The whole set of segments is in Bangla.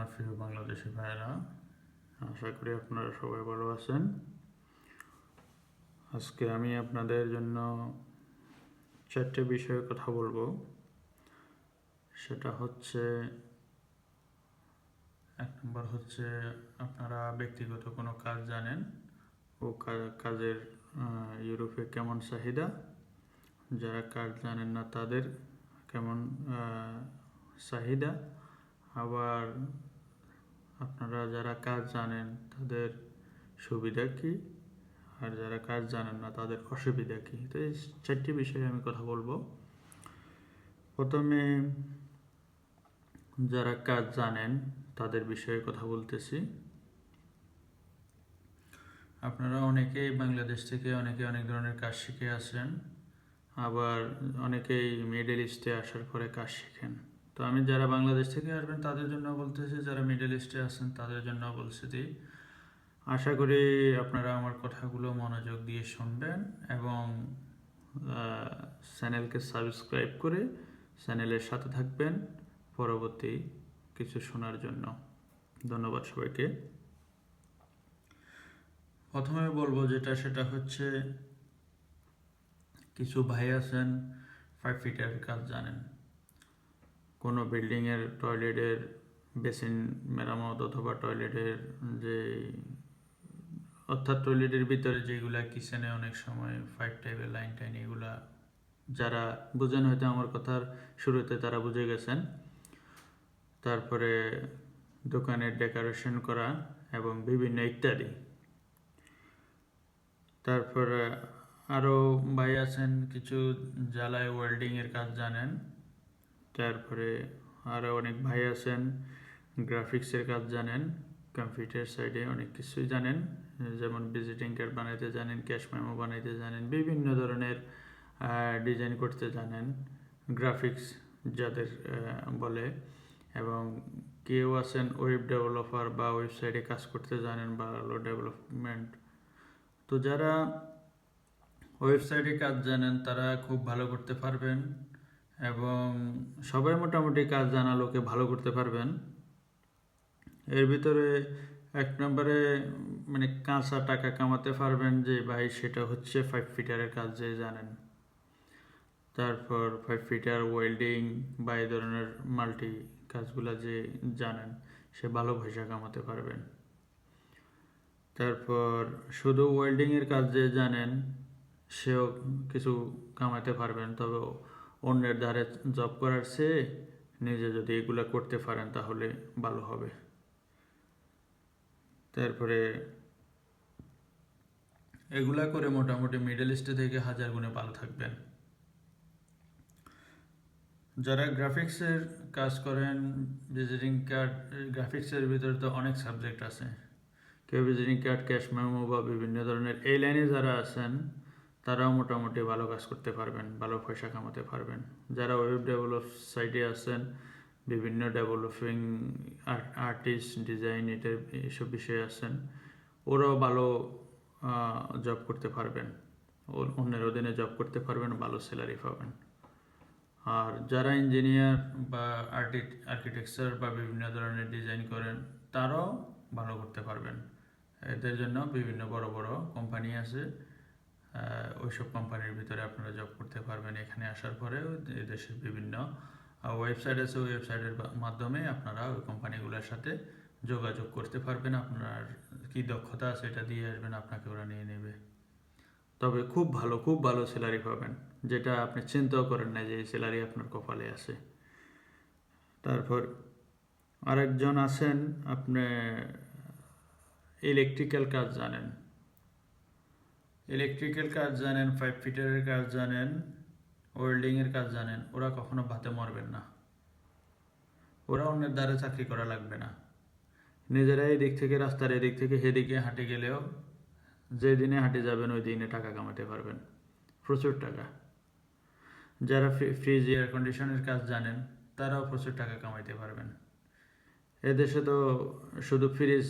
আমার প্রিয় বাংলাদেশি ভাইয়েরা, আশা করি আপনারা সবাই ভালো আছেন। আজকে আমি আপনাদের জন্য চারটে বিষয়ে কথা বলব। সেটা হচ্ছে, এক নম্বর হচ্ছে, আপনারা ব্যক্তিগত কোনো কাজ জানেন ও কাজের ইউরোপে কেমন চাহিদা? যারা কাজ জানেন না তাদের কেমন চাহিদা? আবার আপনারা যারা কাজ জানেন, তাদের সুবিধা কি? আর যারা কাজ জানেন না, তাদের অসুবিধা কি? তো এই চারটি বিষয়ে আমি কথা বলব। প্রথমে, যারা কাজ জানেন, তাদের বিষয়ে কথা বলতেছি। আপনারা অনেকেই বাংলাদেশ থেকে অনেকে অনেক ধরনের কাজ শিখে আসেন, আবার অনেকেই মিডল ইস্টে আসার পরে কাজ শিখেন। তো আমি যারা বাংলাদেশ থেকে আসবেন, তাদের জন্য বলতেছি, যারা মিডল ইস্টে আছেন, তাদের জন্য বলছি যে, আশা করি আপনারা আমার কথাগুলো মনোযোগ দিয়ে শুনবেন এবং চ্যানেলকে সাবস্ক্রাইব করে চ্যানেলের সাথে থাকবেন পরবর্তী কিছু শোনার জন্য। ধন্যবাদ সবাইকে। প্রথমে বলব যেটা, সেটা হচ্ছে, কিছু ভাই আছেন ফাইভ ফিটের কাজ জানেন। কোনো বিল্ডিংয়ের টয়লেটের বেসিন মেরামত অথবা টয়লেটের যে, অর্থাৎ টয়লেটের ভিতরে যেগুলা কিচেনে অনেক সময় ফাইভ টাইপের লাইন টাইন এগুলা যারা বুঝেন হয়তো আমার কথার শুরুতে তারা বুঝে গেছেন। তারপরে দোকানের ডেকোরেশন করা এবং বিভিন্ন ইত্যাদি। তারপরে আরও ভাই আছেন কিছু জ্বালায় ওয়েল্ডিংয়ের কাজ জানেন। তারপরে আরও অনেক ভাই আছেন গ্রাফিক্সের কাজ জানেন কম্পিউটার সাইডে অনেক কিছুই জানেন, যেমন ভিজিটিং কার্ড বানাইতে জানেন ক্যাশ মেমো বানাইতে জানেন, বিভিন্ন ধরনের ডিজাইন করতে জানেন গ্রাফিক্স যাদের বলে, এবং কেউ আছেন ওয়েব ডেভেলপার বা ওয়েবসাইটে কাজ করতে জানেন বা ভালো ডেভেলপমেন্ট তো যারা ওয়েবসাইটে কাজ জানেন তারা খুব ভালো করতে পারবেন। এবং সবাই মোটামুটি কাজ জানা লোকে ভালো করতে পারবেন। এর ভিতরে এক নম্বরে মানে কাঁচা টাকা কামাতে পারবেন যে, ভাই, সেটা হচ্ছে ফাইভ ফিটারের কাজ যে জানেন। তারপর ফাইভ ফিটার ওয়েল্ডিং বা এই ধরনের মাল্টি কাজগুলা যে জানেন, সে ভালো পয়সা কামাতে পারবেন। তারপর শুধু ওয়েল্ডিংয়ের কাজ যে জানেন, সেও কিছু কামাতে পারবেন। তবে অন্যের ধারে জব করার চেয়ে নিজে যদি এগুলা করতে পারেন তাহলে ভালো হবে। তারপরে এগুলা করে মোটামুটি মিডল ইস্টে থেকে হাজার গুণে ভালো থাকবেন। যারা গ্রাফিক্সের কাজ করেন ভিজিটিং কার্ড গ্রাফিক্সের ভিতরে তো অনেক সাবজেক্ট আছে। কেউ ভিজিটিং কার্ড ক্যাশ মেমো বা বিভিন্ন ধরনের এই লাইনে যারা আছেন তারাও মোটামুটি ভালো কাজ করতে পারবেন, ভালো পয়সা কামাতে পারবেন। যারা ওয়েব ডেভেলপ সাইটে আছেন, বিভিন্ন ডেভেলপিং আর্টিস্ট ডিজাইন এটা এইসব বিষয়ে আছেন, ওরাও ভালো জব করতে পারবেন। অন্যের অধীনে জব করতে পারবেন, ভালো স্যালারি পাবেন। আর যারা ইঞ্জিনিয়ার বা আর্টি আর্কিটেকচার বা বিভিন্ন ধরনের ডিজাইন করেন, তারাও ভালো করতে পারবেন। এদের জন্য বিভিন্ন বড় বড় কোম্পানি আছে। ওইসব কোম্পানির ভিতরে আপনারা জব করতে পারবেন। এখানে আসার পরে দেশের বিভিন্ন ওয়েবসাইট আছে। ওয়েবসাইটের মাধ্যমে আপনারা ওই কোম্পানিগুলোর সাথে যোগাযোগ করতে পারবেন। আপনার কি দক্ষতা আছে এটা দিয়ে আসবেন, আপনাকে ওরা নিয়ে নেবে। তবে খুব ভালো খুব ভালো স্যালারি পাবেন। যেটা আপনি চিন্তাও করেন না যে এই স্যালারি আপনার কপালে আছে। তারপর আরেকজন আছেন, আপনি ইলেকট্রিক্যাল কাজ জানেন। ইলেকট্রিক্যাল কাজ জানেন ফাইভ ফিটারের কাজ জানেন ওয়েল্ডিংয়ের কাজ জানেন, ওরা কখনো ভাতে মরবেন না। ওরা অন্যের দ্বারে চাকরি করা লাগবে না। নিজেরা দিক থেকে রাস্তার এদিক থেকে সেদিকে হাঁটে গেলেও যে দিনে হাঁটে যাবেন ওই দিনে টাকা কামাতে পারবেন। প্রচুর টাকা। যারা ফ্রিজ এয়ার কন্ডিশনের কাজ জানেন, তারাও প্রচুর টাকা কামাইতে পারবেন। এদেশে তো শুধু ফ্রিজ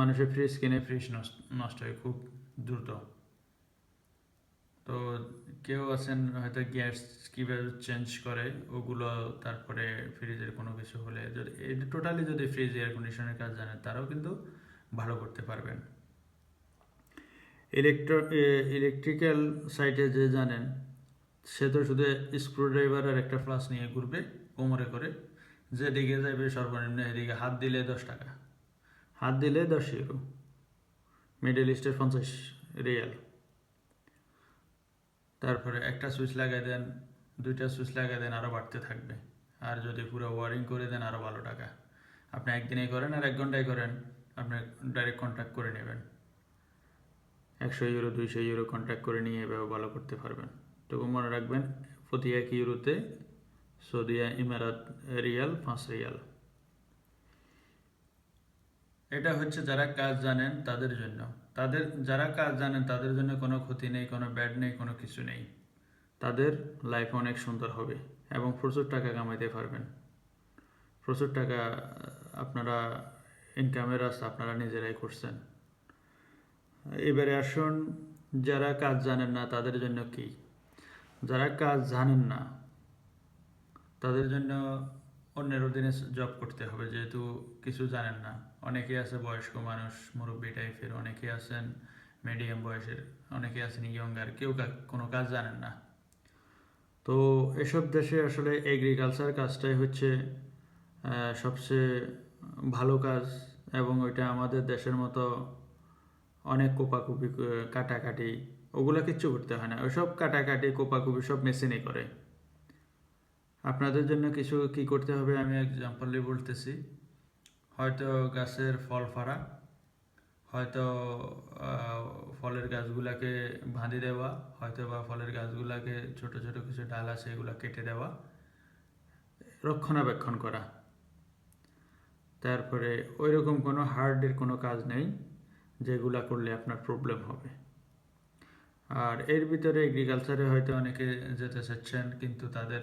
মানুষের ফ্রিজ কিনে ফ্রিজ নষ্ট হয়, খুব দ্রুত। তো কেউ আছেন হয়তো গ্যাস কীভাবে চেঞ্জ করে, ওগুলো তারপরে ফ্রিজের কোনো কিছু হলে যদি টোটালি যদি ফ্রিজ এয়ার কন্ডিশনের কাজ জানেন, তারাও কিন্তু ভালো করতে পারবেন। ইলেকট্র ইলেকট্রিক্যাল সাইটে যে জানেন, সে তো শুধু স্ক্রুড্রাইভার আর একটা ফ্লাস নিয়ে ঘুরবে, কোমরে করে যেদিকে যাবে সর্বনিম্ন এদিকে হাত দিলে দশ টাকা, হাত দিলে দশ ইউরো মিডল ইস্টের পঞ্চাশ রিয়াল তারপরে একটা সুইচ লাগাই দেন, দুইটা সুইচ লাগাই দেন আরও বাড়তে থাকবে। আর যদি পুরো ওয়ারিং করে দেন আরও ভালো টাকা। আপনি একদিনেই করেন আর এক ঘন্টায় করেন, আপনি ডাইরেক্ট কন্ট্যাক্ট করে নেবেন। একশো ইউরো দুইশো ইউরো কন্ট্যাক্ট করে নিয়ে এভাবে ভালো করতে পারবেন। তবু মনে রাখবেন প্রতি এক ইউরোতে সৌদিয়া, ইমারাত, রিয়াল, পাঁচ রিয়াল। এটা হচ্ছে যারা কাজ জানেন তাদের জন্য। তাদের, যারা কাজ জানেন তাদের জন্য কোনো ক্ষতি নেই, কোনো ব্যাড নেই, কোনো কিছু নেই। তাদের লাইফ অনেক সুন্দর হবে এবং প্রচুর টাকা কামাইতে পারবেন। প্রচুর টাকা আপনারা ইনকামের রাস্তা আপনারা নিজেরাই করছেন। এবারে আসুন, যারা কাজ জানেন না তাদের জন্য কি? যারা কাজ জানেন না তাদের জন্য অন্যের অধীনে জব করতে হবে, যেহেতু কিছু জানেন না। অনেকে আছে বয়স্ক মানুষ, মুরব্বী টাইপের অনেকে আছেন মিডিয়াম বয়সের অনেকে আছেন ইয়ঙ্গার কেউ কোনো কাজ জানেন না। তো এসব দেশে আসলে এগ্রিকালচার কাজটাই হচ্ছে সবচেয়ে ভালো কাজ এবং ওইটা আমাদের দেশের মতো অনেক কোপাকুপি কাটাকাটি, ওগুলো কিচ্ছু করতে হয় না। ওইসব কাটাকাটি, কোপাকুপি সব মেশিনে করে। আপনাদের জন্য কিছু কি করতে হবে? আমি এক্সাম্পলে বলতেছি। হয়তো গাছের ফল ফাড়া, হয়তো ফলের গাছগুলাকে বাঁধি দেওয়া, হয়তো বা ফলের গাছগুলাকে ছোট ছোট কিছু ডাল আছে এগুলো কেটে দেওয়া, রক্ষণাবেক্ষণ করা। তারপরে ওই রকম কোনো হার্ডের কোনো কাজ নেই যেগুলা করলে আপনার প্রবলেম হবে। আর এর ভিতরে এগ্রিকালচারে হয়তো অনেকে যেতে চাচ্ছেন, কিন্তু তাদের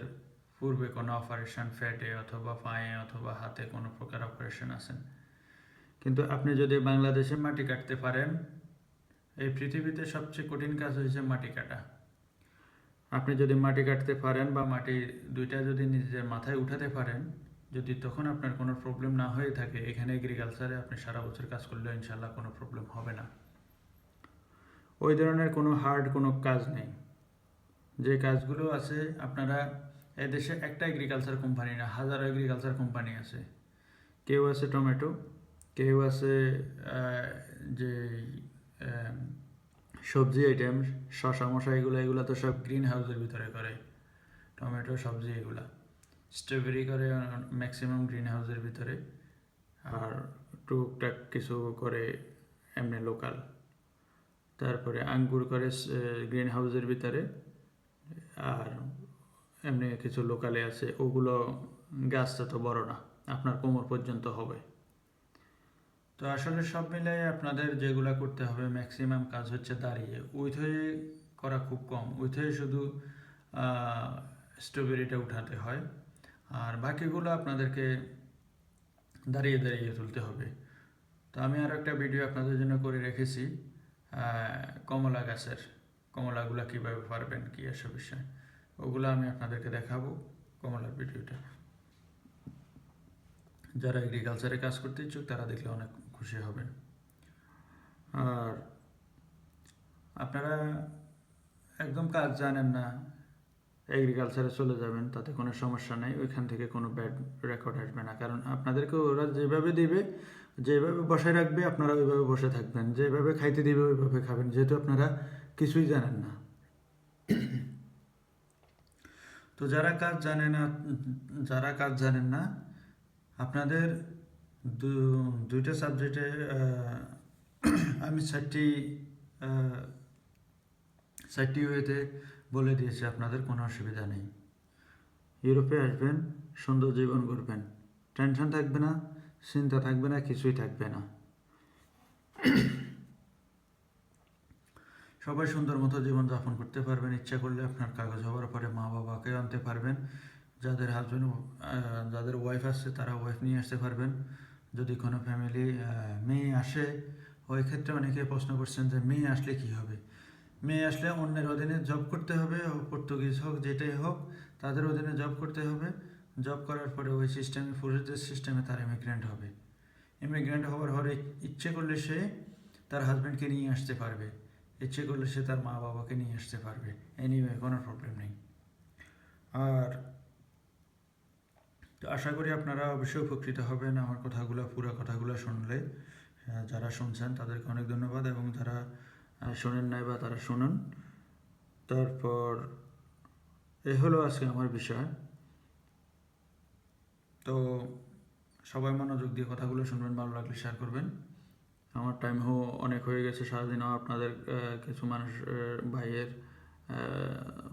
পূর্বে কোনো অপারেশন ফ্যাটে অথবা পায়ে অথবা হাতে কোনো প্রকার অপারেশন আছেন কিন্তু আপনি যদি বাংলাদেশে মাটি কাটতে পারেন, এই পৃথিবীতে সবচেয়ে কঠিন কাজ হয়েছে মাটি কাটা। আপনি যদি মাটি কাটতে পারেন বা মাটি দুইটা যদি নিজের মাথায় উঠাতে পারেন, যদি তখন আপনার কোনো প্রবলেম না হয়ে থাকে, এখানে এগ্রিকালচারে আপনি সারা বছর কাজ করলেও ইনশাল্লাহ কোনো প্রবলেম হবে না। ওই ধরনের কোনো হার্ড কোনো কাজ নেই। যে কাজগুলো আছে, আপনারা এদেশে একটা এগ্রিকালচার কোম্পানি না, হাজারো এগ্রিকালচার কোম্পানি আছে। কেউ আছে টমেটো, কেউ আছে যে সবজি আইটেম শশা মশা এগুলো এগুলো তো সব গ্রিন হাউসের ভিতরে করে। টমেটো, সবজি এগুলা। স্ট্রবেরি করে ম্যাক্সিমাম গ্রিন হাউসের ভিতরে। আর টুকটাক কিছু করে এমনি লোকাল তারপরে আঙ্গুর করে গ্রিন হাউসের ভিতরে। আর এমনি কিছু লোকালে আছে, ওগুলো গাছটা তো বড় না, আপনার কোমর পর্যন্ত হবে। তো আসলে সব মিলাই আপনাদের যেগুলা করতে হবে ম্যাক্সিমাম কাজ হচ্ছে দাঁড়িয়ে। উইথ হয়ে করা খুব কম উইথ হয়ে শুধু স্ট্রবেরিটা উঠাতে হয়, আর বাকিগুলো আপনাদেরকে দাঁড়িয়ে দাঁড়িয়ে তুলতে হবে। তো আমি আর একটা ভিডিও আপনাদের জন্য করে রেখেছি কমলা গাছের, কমলাগুলা কীভাবে পারবেন কী এসব বিষয়। ওগুলো আমি আপনাদেরকে দেখাবো কমলার ভিডিওটা। যারা এগ্রিকালচারে কাজ করতে ইচ্ছুক, তারা দেখলে অনেক খুশি হবেন। আর আপনারা একদম কাজ জানেন না এগ্রিকালচারে চলে যাবেন, তাতে কোনো সমস্যা নেই, ওইখান থেকে কোনো ব্যাড রেকর্ড আসবে না। কারণ আপনাদেরকে ওরা যেভাবে দিবে, যেভাবে বসে রাখবে, আপনারা ওইভাবে বসে থাকবেন। যেভাবে খাইতে দিবে, ওইভাবে খাবেন। যেহেতু আপনারা কিছুই জানেন না। তো যারা কাজ জানে না যারা কাজ জানেন না আপনাদের দু- দুইটা সাবজেক্টে আমি চারটি চারটি ওয়েতে বলে দিয়েছি আপনাদের কোনো অসুবিধা নেই। ইউরোপে আসবেন সুন্দর জীবন করবেন টেনশন থাকবে না চিন্তা থাকবে না কিছুই থাকবে না। সবাই সুন্দর মতো জীবনযাপন করতে পারবেন। ইচ্ছা করলে আপনার কাগজ হওয়ার পরে মা বাবাকে আনতে পারবেন। যাদের হাজব্যান্ড যাদের ওয়াইফ আসছে তারা ওয়াইফ নিয়ে আসতে পারবেন। যদি কোনো ফ্যামিলি মেয়ে আসে, ওই ক্ষেত্রে অনেকে প্রশ্ন করছেন যে, মেয়ে আসলে কি হবে? মেয়ে আসলে অন্যের অধীনে জব করতে হবে পর্তুগিজ হোক, যেটাই হোক, তাদের অধীনে জব করতে হবে। জব করার পরে ওই সিস্টেমে পুরুষদের সিস্টেমে তার ইমিগ্রেন্ট হবে। ইমিগ্রেন্ট হওয়ার পরে ইচ্ছে করলে সে তার হাজব্যান্ডকে নিয়ে আসতে পারবে। ইচ্ছে করলে সে তার মা বাবাকে নিয়ে আসতে পারবে। এনিওয়ে কোনো প্রবলেম নেই। আর তো আশা করি আপনারা অবশ্যই উপকৃত হবেন আমার কথাগুলো, পুরো কথাগুলো শুনলে। যারা শুনছেন, তাদেরকে অনেক ধন্যবাদ এবং যারা শোনেন নাই বা তারা শুনুন। তারপর, এ হলো আজকে আমার বিষয়। তো সবাই মনোযোগ দিয়ে কথাগুলো শুনবেন, ভালো লাগলে শেয়ার করবেন। আমার টাইম হো অনেক হয়ে গেছে সারাদিনও আপনাদের কিছু মানুষ ভাইয়ের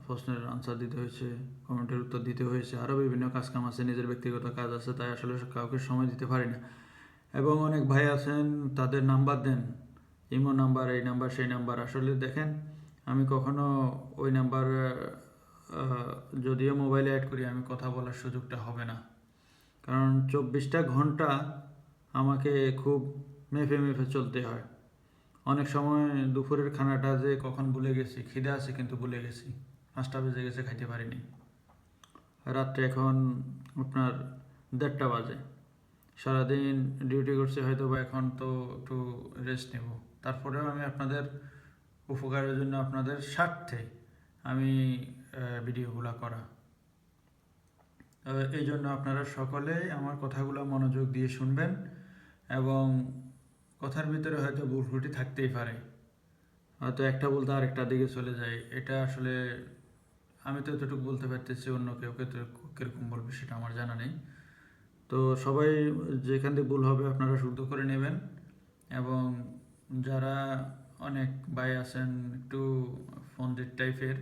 প্রশ্নের আনসার দিতে হয়েছে, কমেন্টের উত্তর দিতে হয়েছে আরও বিভিন্ন কাজ কাম আছে, নিজের ব্যক্তিগত কাজ আছে, তাই আসলে কাউকে সময় দিতে পারি না। এবং অনেক ভাই আছেন, তাদের নাম্বার দেন, ইমো নাম্বার এই নাম্বার সেই নাম্বার আসলে দেখেন, আমি কখনো ওই নাম্বার যদিও মোবাইলে অ্যাড করি, আমি কথা বলার সুযোগটা হবে না। কারণ চব্বিশটা ঘণ্টা আমাকে খুব মেপে মেপে চলতে হয়। অনেক সময় দুপুরের খানাটা যে কখন ভুলে গেছি, খিদে আছে কিন্তু ভুলে গেছি, পাঁচটা বেজে গেছে, খাইতে পারিনি। রাত্রে এখন আপনার দেড়টা বাজে। সারাদিন ডিউটি করছি হয়তো বা এখন তো একটু রেস্ট নেব। তারপরেও আমি আপনাদের উপকারের জন্য আপনাদের স্বার্থে আমি ভিডিওগুলো করা। এই জন্য আপনারা সকলেই আমার কথাগুলো মনোযোগ দিয়ে শুনবেন এবং কথার ভিতরে হয়তো ভুল ত্রুটি থাকতেই পারে। হয়তো একটা বলতে আরেকটা দিকে চলে যায়। এটা আসলে আমি তো এতটুকু বলতে পারতেছি, অন্য কেউ কীরকম বলবে সেটা আমার জানা নেই। তো সবাই যেখান থেকে ভুল হবে আপনারা শুদ্ধ করে নেবেন এবং যারা অনেক ভাই আছেন একটু ফন্দির টাইপের,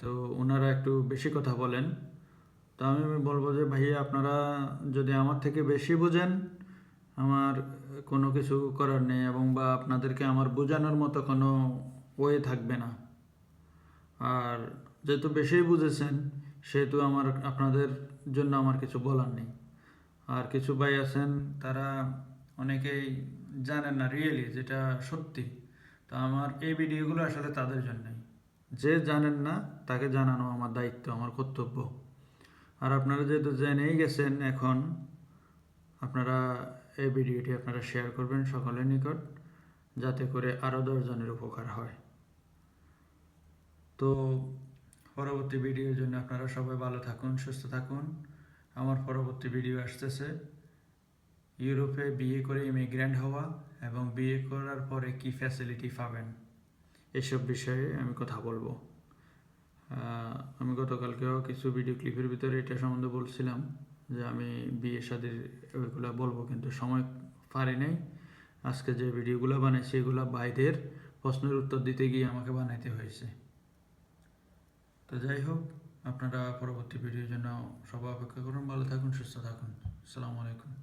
তো ওনারা একটু বেশি কথা বলেন। তো আমি বলব যে ভাইয়া আপনারা যদি আমার থেকে বেশি বোঝেন আমার কোনো কিছু করার নেই এবং বা আপনাদেরকে আমার বোঝানোর মতো কোনো ওয়ে থাকবে না। আর যেহেতু বেশি বুঝেছেন, সেহেতু আমার, আপনাদের জন্য আমার কিছু বলার নেই। আর কিছু ভাই আছেন, তারা অনেকেই জানেন না রিয়েলি যেটা সত্যি। তো আমার এই ভিডিওগুলো আসলে তাদের জন্যই। যে জানেন না, তাকে জানানো আমার দায়িত্ব, আমার কর্তব্য। আর আপনারা যেহেতু জেনেই গেছেন এখন, আপনারা এই ভিডিওটি আপনারা শেয়ার করবেন সকলের নিকট, যাতে করে আরও দশজনের উপকার হয়। তো পরবর্তী ভিডিওর জন্য আপনারা সবাই ভালো থাকুন, সুস্থ থাকুন। আমার পরবর্তী ভিডিও আসতেছে। ইউরোপে বিয়ে করে ইমিগ্রেন্ট হওয়া এবং বিয়ে করার পরে কি ফ্যাসিলিটি পাবেন? এসব বিষয়ে আমি কথা বলব। আমি গতকালকেও কিছু ভিডিও ক্লিপের ভিতরে এটা সম্বন্ধে বলছিলাম। যে আমি বিয়ে শাদির ওইগুলো বলব, কিন্তু সময় পারি নাই। আজকে যে ভিডিওগুলো বানাইছি, এগুলো বাইরের প্রশ্নের উত্তর দিতে গিয়ে আমাকে বানাইতে হয়েছে। তো যাই হোক, আপনারা পরবর্তী ভিডিওর জন্য সবাই অপেক্ষা করুন, ভালো থাকুন, সুস্থ থাকুন। আসসালামু আলাইকুম।